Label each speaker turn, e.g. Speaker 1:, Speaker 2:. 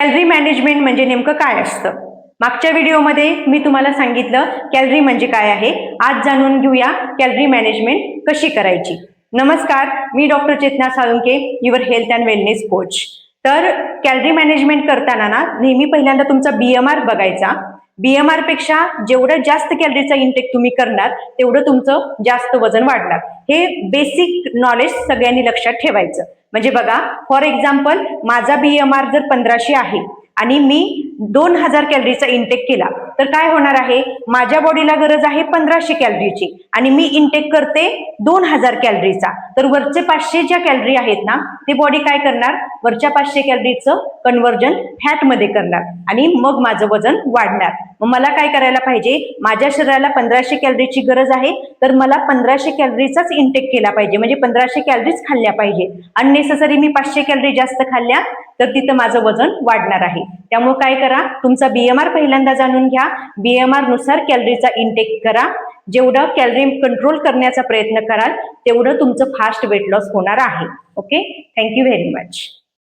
Speaker 1: Calorie management म्हणजे नेमकं काय असतं? मागच्या व्हिडिओमध्ये मी तुम्हाला सांगितलं कॅलरी म्हणजे काय आहे. आज जाणून घेऊया कॅलरी मॅनेजमेंट कशी करायची. नमस्कार मी doctor Chetna Salunke your health and wellness coach तर कॅलरी मॅनेजमेंट करताना ना नेहमी पहिल्यांदा तुमचा बीएमआर बघायचा. बीएमआरपेक्षा जेवढं जास्त कॅलरीचा इंटेक तुम्ही करणार तेवढं तुमचं जास्त वजन वाढणार. हे बेसिक नॉलेज सगळ्यांनी लक्षात ठेवायचं. म्हणजे बघा फॉर एक्झाम्पल माझा बीएमआर जर पंधराशे आहे आणि मी दोन हजार कॅलरीचा इंटेक केला. तर काय होणार आहे? माझ्या बॉडीला गरज आहे पंधराशे कॅलरीची आणि मी इंटेक करते दोन हजार कॅलरीचा. तर वरचे पाचशे ज्या कॅलरी आहेत ना ते बॉडी काय करणार? वरच्या पाचशे कॅलरीचं कन्व्हर्जन फॅटमध्ये करणार आणि मग माझं वजन वाढणार. मग मला काय करायला पाहिजे? माझ्या शरीराला पंधराशे कॅलरीची गरज आहे तर मला पंधराशे कॅलरीचाच इंटेक केला पाहिजे. म्हणजे पंधराशे कॅलरीज खाल्ल्या पाहिजे. अननेसेसरी मी पाचशे कॅलरी जास्त खाल्ल्या तर तिथं माझं वजन वाढणार आहे. त्यामुळे काय करा तुमचा बीएमआर पहिल्यांदा जाणून घ्या. बीएमआरनुसार कॅलरीचा इंटेक करा. जेवढं कॅलरी कंट्रोल करण्याचा प्रयत्न कराल तेवढं तुमचं फास्ट वेट लॉस होणार आहे. Okay thank you very much